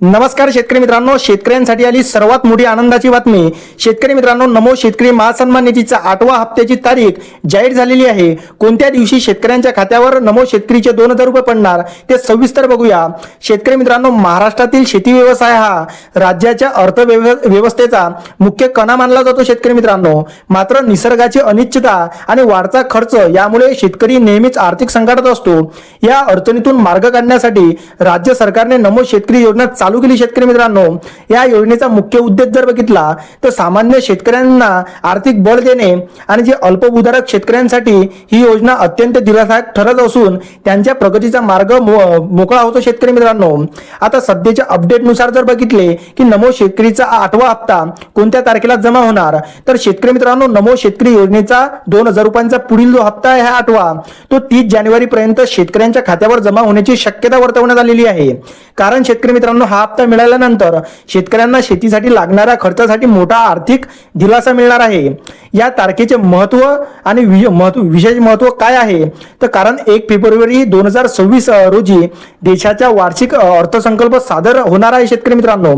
नमस्कार शेतकरी मित्रांनो शेतकऱ्यांसाठी आली सर्वात मोठी आनंदाची बातमी. शेतकरी मित्रांनो नमो शेतकरी महासन्मान निधीचा आठवा हप्त्याची तारीख जाहीर झालेली आहे. कोणत्या दिवशी शेतकऱ्यांच्या खात्यावर नमो शेतकरीचे दोन हजार रुपये पडणार ते सविस्तर बघूया. शेतकरी मित्रांनो महाराष्ट्रातील शेती व्यवसाय हा राज्याच्या अर्थव्यवस्थेचा मुख्य कणा मानला जातो शेतकरी मित्रांनो. मात्र निसर्गाची अनिश्चितता आणि वाढता खर्च यामुळे शेतकरी नेहमीच आर्थिक संकटात असतो. या अडचणीतून मार्ग काढण्यासाठी राज्य सरकारने नमो शेतकरी योजना चालू केली शेतकरी मित्रांनो. या योजनेचा मुख्य उद्देश जर बघितला तर सामान्य शेतकऱ्यांना आर्थिक बळ देणे आणि जे अल्पभूधारक शेतकऱ्यांसाठी ही योजना अत्यंत दिलासायक ठरत असून त्यांच्या प्रगतीचा मार्ग मोकळा होतो शेतकरी मित्रांनो. आता सध्याच्या अपडेटनुसार जर बघितले की नमो शेतकरीचा आठवा हप्ता कोणत्या तारखेला जमा होणार? तर शेतकरी मित्रांनो नमो शेतकरी योजनेचा दोन हजार रुपयांचा पुढील जो हप्ता आहे हा आठवा. तो तीस जानेवारी पर्यंत शेतकऱ्यांच्या खात्यावर जमा होण्याची शक्यता वर्तवण्यात आलेली आहे. कारण शेतकरी मित्रांनो हा हप्ता मिळाल्यानंतर शेतकऱ्यांना शेतीसाठी लागणाऱ्या खर्चासाठी मोठा आर्थिक दिलासा मिळणार आहे. या तारखेचे महत्त्व आणि महत्त्व विशेष महत्त्व काय आहे? तर कारण एक फेब्रुवारी दोन हजार सव्वीस रोजी देशाच्या वार्षिक अर्थसंकल्प सादर होणार आहे शेतकरी मित्रांनो.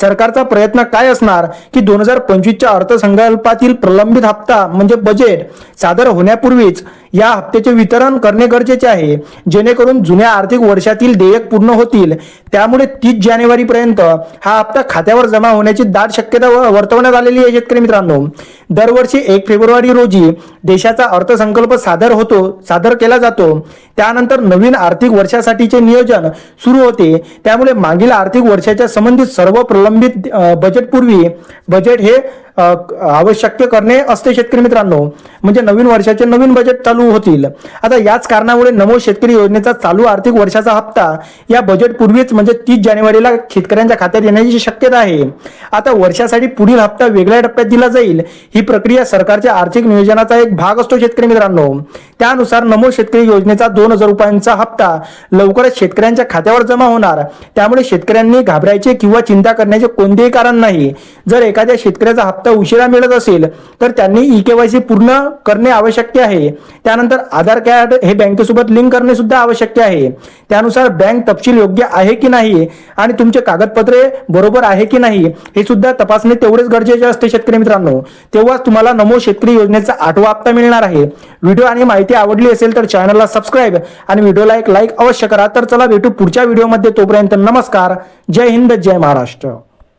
सरकारचा प्रयत्न काय असणार? की दोन हजार पंचवीसच्या अर्थसंकल्पातील प्रलंबित हप्ता म्हणजे बजेट सादर होण्यापूर्वीच या हप्त्याचे वितरण करणे गरजेचे आहे. जेणेकरून जुन्या आर्थिक वर्षातील देयक पूर्ण होतील. त्यामुळे तीस जानेवारी जानेवारीपर्यंत हा हप्ता खात्यावर जमा होण्याची दाट शक्यता व- वर्तवण्यात आलेली आहे शेतकरी मित्रांनो. दरवर्षी एक फेब्रुवारी रोजी देशाचा अर्थसंकल्प सादर होतो सादर केला जातो. त्यानंतर नवीन आर्थिक वर्षासाठीचे नियोजन सुरू होते. त्यामुळे मागील आर्थिक वर्षाच्या संबंधित सर्व प्रलंबित बजेटपूर्वी बजेट हे आवश्यक करणे असते शेतकरी मित्रांनो. म्हणजे नवीन वर्षाचे नवीन बजेट चालू होतील. आता याच कारणामुळे नमो शेतकरी योजनेचा चालू आर्थिक वर्षाचा हप्ता या बजेट पूर्वीच म्हणजे तीस जानेवारीला शेतकऱ्यांच्या खात्यात येण्याची शक्यता आहे. आता वर्षासाठी पुढील हप्ता वेगळ्या टप्प्यात दिला जाईल. ही प्रक्रिया सरकारच्या आर्थिक नियोजनाचा एक भाग असतो शेतकरी मित्रांनो. त्यानुसार नमो शेतकरी योजनेचा दोन हजार रुपयांचा हप्ता लवकरच शेतकऱ्यांच्या खात्यावर जमा होणार. त्यामुळे शेतकऱ्यांनी घाबरायचे किंवा चिंता करण्याचे कोणतेही कारण नाही. जर एखाद्या शेतकऱ्याचा हप्ता उशिरा मिळत असेल तर त्यांनी ई केवायसी पूर्ण करणे आवश्यक आहे. त्यानंतर आधार कार्ड हे बँकेसोबत लिंक करणे सुद्धा आवश्यक आहे. त्यानुसार बँक तपशील योग्य आहे की नाही आणि तुमचे कागदपत्रे बरोबर आहे की नाही हे सुद्धा तपासणे तेवढेच गरजेचे असते शेतकरी मित्रांनो. तेव्हाच तुम्हाला नमो शेतकरी योजनेचा आठवा हप्ता मिळणार आहे. व्हिडिओ आणि माहिती आवडली असेल तर चॅनलला सबस्क्राईब आणि व्हिडिओला एक लाईक अवश्य करा. तर चला भेटू पुढच्या व्हिडिओमध्ये तोपर्यंत नमस्कार. जय हिंद जय महाराष्ट्र.